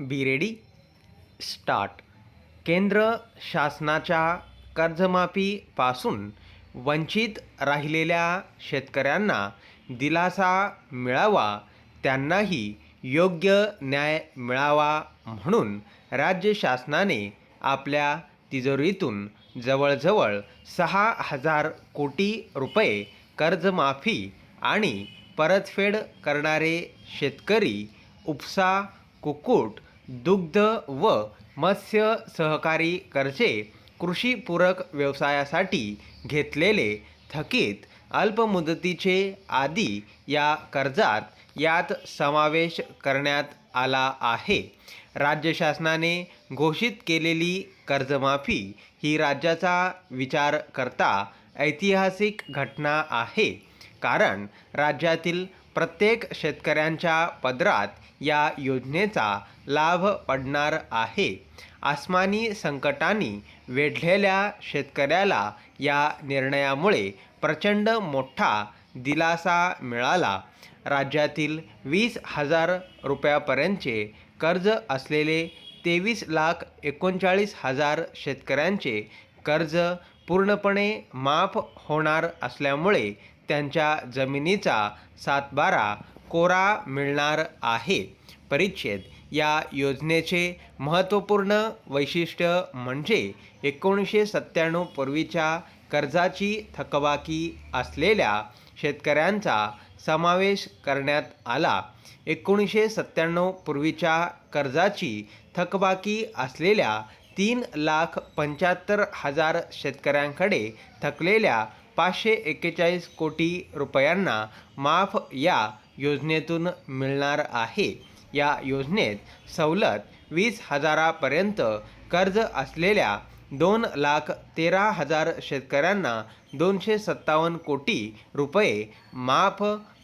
Be ready. Start. केंद्र शासनाच्या कर्जमाफीपासून वंचित राहिलेल्या शेतकऱ्यांना दिलासा मिळावा त्यांनाही योग्य न्याय मिळावा म्हणून राज्य शासनाने आपल्या तिजोरीतून जवळजवळ सहा हजार कोटी रुपये कर्जमाफी आणि परतफेड करणारे शेतकरी उपसा कुक्कुट दुग्ध व मत्स्य सहकारी कर्जे कृषीपूरक व्यवसायासाठी घेतलेले थकीत अल्पमुदतीचे आदी या कर्जात यात समावेश करण्यात आला आहे. राज्य शासनाने घोषित केलेली कर्जमाफी ही राज्याचा विचार करता ऐतिहासिक घटना आहे. कारण राज्यातील प्रत्येक शेतकऱ्यांच्या पदरात या योजनेचा लाभ पडणार आहे. आसमानी संकटांनी वेढलेल्या शेतकऱ्याला या निर्णयामुळे प्रचंड मोठा दिलासा मिळाला. राज्यातील वीस हजार रुपयापर्यंतचे कर्ज असलेले तेवीस लाख एकोणचाळीस हजार शेतकऱ्यांचे कर्ज पूर्णपणे माफ होणार असल्यामुळे त्यांच्या जमिनीचा सातबारा कोरा मिळणार आहे. परिच्छेद या योजनेचे महत्त्वपूर्ण वैशिष्ट्य म्हणजे एकोणीसशे सत्त्याण्णव पूर्वीच्या कर्जाची थकबाकी असलेल्या शेतकऱ्यांचा समावेश करण्यात आला. एकोणीसशे सत्त्याण्णव पूर्वीच्या कर्जाची थकबाकी असलेल्या तीन लाख पंच्याहत्तर हजार शेतकऱ्यांकडे थकलेल्या पाचशे एक्केचाळीस कोटी रुपयांना माफ या योजनेतून मिळणार आहे. या योजनेत सवलत वीस हजारापर्यंत कर्ज असलेल्या दोन लाख तेरा हजार शेतकऱ्यांना दोनशे सत्तावन्न कोटी रुपये माफ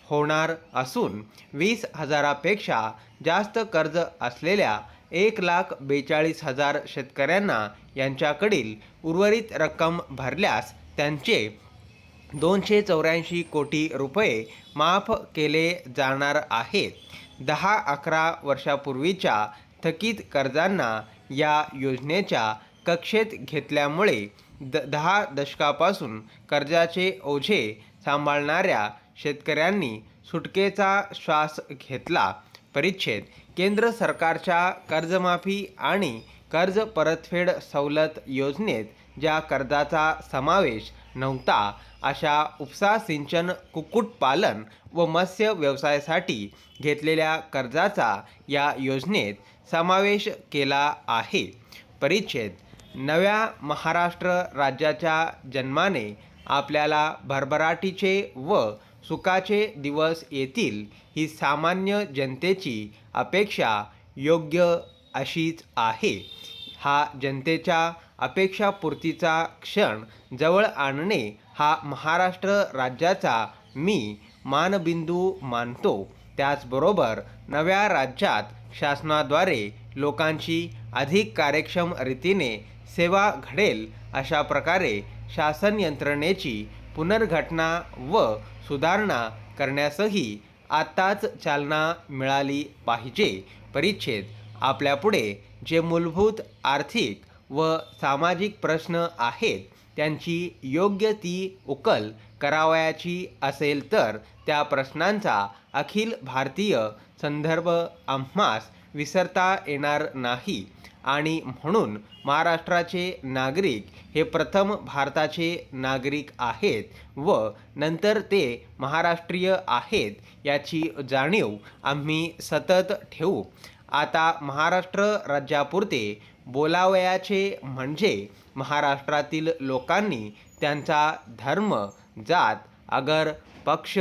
होणार असून वीस हजारापेक्षा जास्त कर्ज असलेल्या एक लाख बेचाळीस हजार शेतकऱ्यांना यांच्याकडील उर्वरित रक्कम भरल्यास त्यांचे दोनशे चौऱ्याऐंशी कोटी रुपये माफ केले जाणार आहेत दहा अकरा वर्षापूर्वीच्या थकीत कर्जांना या योजनेच्या कक्षेत घेतल्यामुळे द दहा दशकापासून कर्जाचे ओझे सांभाळणाऱ्या शेतकऱ्यांनी सुटकेचा श्वास घेतला. परिच्छेद केंद्र सरकारच्या कर्जमाफी आणि कर्ज परतफेड सवलत योजनेत ज्या कर्जाचा समावेश नव्हता अशा उपसा सिंचन कुक्कुटपालन व मत्स्य व्यवसायासाठी घेतलेल्या कर्जाचा या योजनेत समावेश केला आहे. परिच्छेद नव्या महाराष्ट्र राज्याच्या जन्माने आपल्याला भरभराटीचे व सुखाचे दिवस येतील ही सामान्य जनतेची अपेक्षा योग्य अशीच आहे. हा जनतेच्या अपेक्षापूर्तीचा क्षण जवळ आणणे हा महाराष्ट्र राज्याचा मी मानबिंदू मानतो. त्याचबरोबर नव्या राज्यात शासनाद्वारे लोकांची अधिक कार्यक्षम रीतीने सेवा घडेल अशा प्रकारे शासन यंत्रणेची पुनर्घटना व सुधारणा करण्यासही आत्ताच चालना मिळाली पाहिजे. परिच्छेद आपल्यापुढे जे मूलभूत आर्थिक व सामाजिक प्रश्न आहेत त्यांची योग्य ती उकल करावयाची असेल तर त्या प्रश्नांचा अखिल भारतीय संदर्भ आम्हास विसरता येणार नाही. आणि म्हणून महाराष्ट्राचे नागरिक हे प्रथम भारताचे नागरिक आहेत व नंतर ते महाराष्ट्रीय आहेत याची जाणीव आम्ही सतत ठेवू. आता महाराष्ट्र राज्यापुरते बोलावयाचे म्हणजे महाराष्ट्रातील लोकांनी त्यांचा धर्म जात अगर पक्ष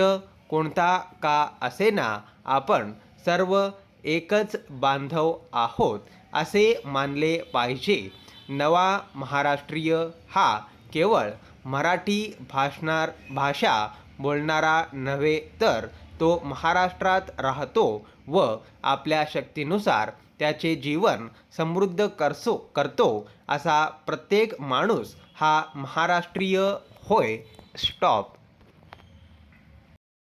कोणता का असेना आपण सर्व एकच बांधव आहोत. असे मानले पाहिजे. नवा महाराष्ट्रीय हा केवळ मराठी भाषणार भाषा बोलणारा नव्हे तर तो महाराष्ट्रात राहतो व आपल्या शक्तीनुसार त्याचे जीवन समृद्ध करसो करतो असा प्रत्येक माणूस हा महाराष्ट्रीय होय. स्टॉप.